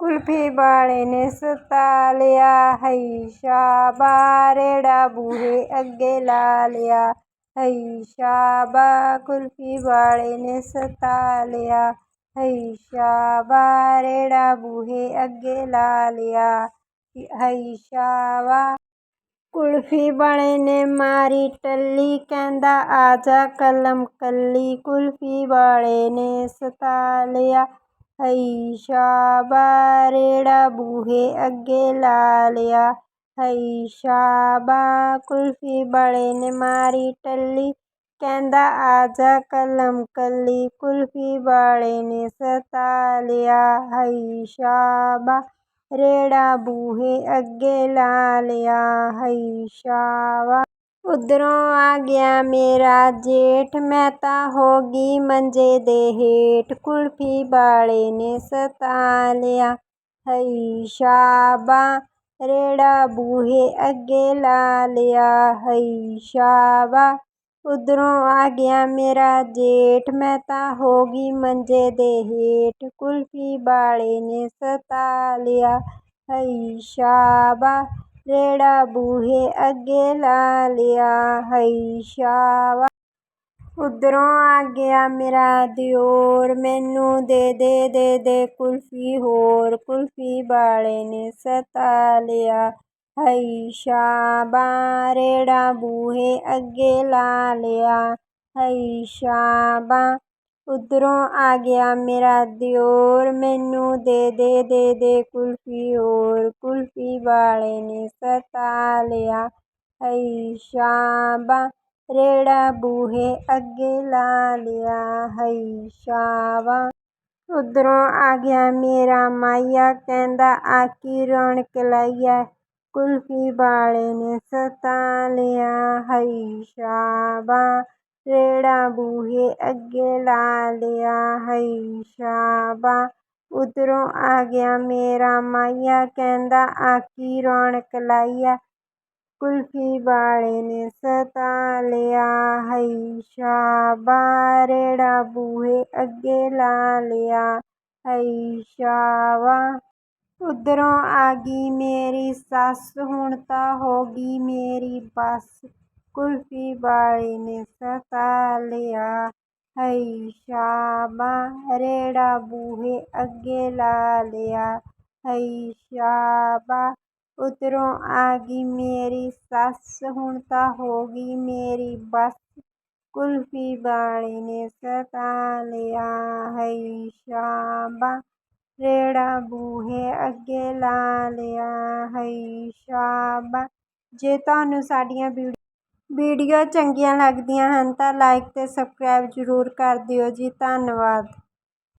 ਕੁਲਫੀ ਵਾਲੇ ਨੇ ਸਤਾ ਲਿਆ ਹਈ ਸ਼ਾਬਾ, ਰੇੜਾ ਬੂਹੇ ਅੱਗੇ ਲਾ ਲਿਆ। ਹਈ ਸ਼ਾਬਾ, ਕੁਲਫੀ ਵਾਲੇ ਨੇ ਸਤਾ ਲਿਆ ਹਈ ਸ਼ਾਬਾ, ਰੇੜਾ ਬੂਹੇ ਅੱਗੇ ਲਾ ਲਿਆ। ਹਈ ਸ਼ਾਬਾ, ਕੁਲਫੀ ਵਾਲੇ ਨੇ ਮਾਰੀ ਟੱਲੀ, ਕਹਿੰਦਾ ਆਜਾ ਕਲਮ ਕੱਲੀ। ਕੁਲਫੀ ਵਾਲੇ ਨੇ ਸਤਾ ਲਿਆ ਹਈ ਸ਼ਾਬਾ ਰੇੜਾ ਬੂਹੇ ਅੱਗੇ ਲਾ ਲਿਆ। ਹਈ ਸ਼ਾਬਾ ਕੁਲਫੀ ਵਾਲੇ ਨੇ ਮਾਰੀ ਟੱਲੀ। ਕਹਿੰਦਾ ਆਜਾ ਕਲਮ ਕੱਲੀ, ਕੁਲਫੀ ਵਾਲੇ ਨੇ ਸਤਾ ਲਿਆ। ਹਈ ਸ਼ਾਬਾ ਰੇੜਾ ਬੂਹੇ ਅੱਗੇ ਲਾ ਲਿਆ। ਹਈ ਸ਼ਾਬਾ ਉਧਰੋਂ ਆ ਗਿਆ ਮੇਰਾ ਜੇਠ ਮੈਂ ਤਾਂ ਹੋ ਗਈ ਮੰਜੇ ਦੇ ਹੇਠ ਕੁਲਫੀ ਵਾਲੇ ਨੇ ਸਤਾ ਲਿਆ ਹਈ ਸ਼ਾਬਾ ਰੇੜਾ ਬੂਹੇ ਅੱਗੇ ਲਾ ਲਿਆ ਹਈ ਸ਼ਾਬਾ ਉਧਰੋਂ ਆ ਗਿਆ ਮੇਰਾ ਜੇਠ ਮੈਂ ਤਾਂ ਹੋ ਗਈ ਮੰਜੇ ਦੇ ਹੇਠ ਕੁਲਫੀ ਵਾਲੇ ਨੇ ਸਤਾ ਰੇੜਾ ਬੂਹੇ ਅੱਗੇ ਲਾ ਲਿਆ ਹਈ ਸ਼ਾਬਾ ਉਧਰੋਂ ਆ ਗਿਆ ਮੇਰਾ ਦਿਓਰ, ਮੈਨੂੰ ਦੇ ਦੇ ਦੇ ਦੇ ਕੁਲਫੀ ਹੋਰ, ਕੁਲਫੀ ਵਾਲੇ ਨੇ ਸਤਾ ਲਿਆ ਹਈ ਸ਼ਾਬਾ ਰੇੜਾ ਬੂਹੇ ਅੱਗੇ ਲਾ ਲਿਆ ਹਈ ਸ਼ਾਬਾ ਉੱਧਰੋਂ ਆ ਗਿਆ ਮੇਰਾ ਦਿਓਰ। ਮੈਨੂੰ ਦੇ ਦੇ ਦੇ ਦੇ ਕੁਲਫੀ ਹੋਰ। ਕੁਲਫੀ ਵਾਲੇ ਨੇ ਸਤਾ ਲਿਆ ਹਈ ਸ਼ਾਬਾ। ਰੇੜਾ ਬੂਹੇ ਅੱਗੇ ਲਾ ਲਿਆ ਹਈ ਸ਼ਾਬਾ। ਉੱਧਰੋਂ ਆ ਗਿਆ ਮੇਰਾ ਮਾਈਆ। ਕਹਿੰਦਾ ਆ ਕੀ ਰੌਣਕ ਲਾਈਆ। ਕੁਲਫੀ ਵਾਲੇ ਨੇ ਸਤਾ ਲਿਆ ਹਈ ਸ਼ਾਬਾ। ਰੇੜਾ ਬੂਹੇ ਅੱਗੇ ਲਾ ਲਿਆ, ਹਈ ਸ਼ਾਬਾ ਉਧਰੋਂ ਆ ਗਿਆ ਮੇਰਾ ਮਾਈਆ, ਕਹਿੰਦਾ ਆਕੀ ਰੌਣਕ ਲਾਈਆ। ਕੁਲਫੀ ਵਾਲੇ ਨੇ ਸਤਾ ਲਿਆ, ਹਈ ਸ਼ਾਬਾ ਰੇੜਾ ਬੂਹੇ ਅੱਗੇ ਲਾ ਲਿਆ, ਹਈ ਸ਼ਾਬਾ ਉਧਰੋਂ ਆ ਗਈ ਮੇਰੀ ਸੱਸ, ਹੁਣ ਤਾਂ ਹੋ ਗਈ ਮੇਰੀ ਬੱਸ। ਕੁਲਫੀ ਵਾਲੇ ਨੇ ਸਤਾ ਲਿਆ ਹਈ ਸ਼ਾਬਾ ਰੇੜਾ ਬੂਹੇ ਅੱਗੇ ਲਾ ਲਿਆ ਹਈ ਸ਼ਾਬਾ ਉਧਰੋਂ ਆ ਗਈ ਮੇਰੀ ਸੱਸ ਹੁਣ ਤਾਂ ਹੋ ਗਈ ਮੇਰੀ ਬੱਸ ਕੁਲਫੀ ਵਾਲੇ ਨੇ ਸਤਾ ਲਿਆ ਹਈ ਸ਼ਾਬਾ ਰੇੜਾ ਬੂਹੇ ਅੱਗੇ ਲਾ ਲਿਆ ਹਈ ਸ਼ਾਬਾ ਜੇ ਤੁਹਾਨੂੰ ਸਾਡੀਆਂ ਵੀਡੀਓ ਵੀਡੀਓ ਚੰਗੀਆਂ ਲੱਗਦੀਆਂ ਹਨ ਤਾਂ ਲਾਈਕ ਅਤੇ ਸਬਸਕ੍ਰਾਈਬ ਜ਼ਰੂਰ ਕਰ ਦਿਓ ਜੀ ਧੰਨਵਾਦ।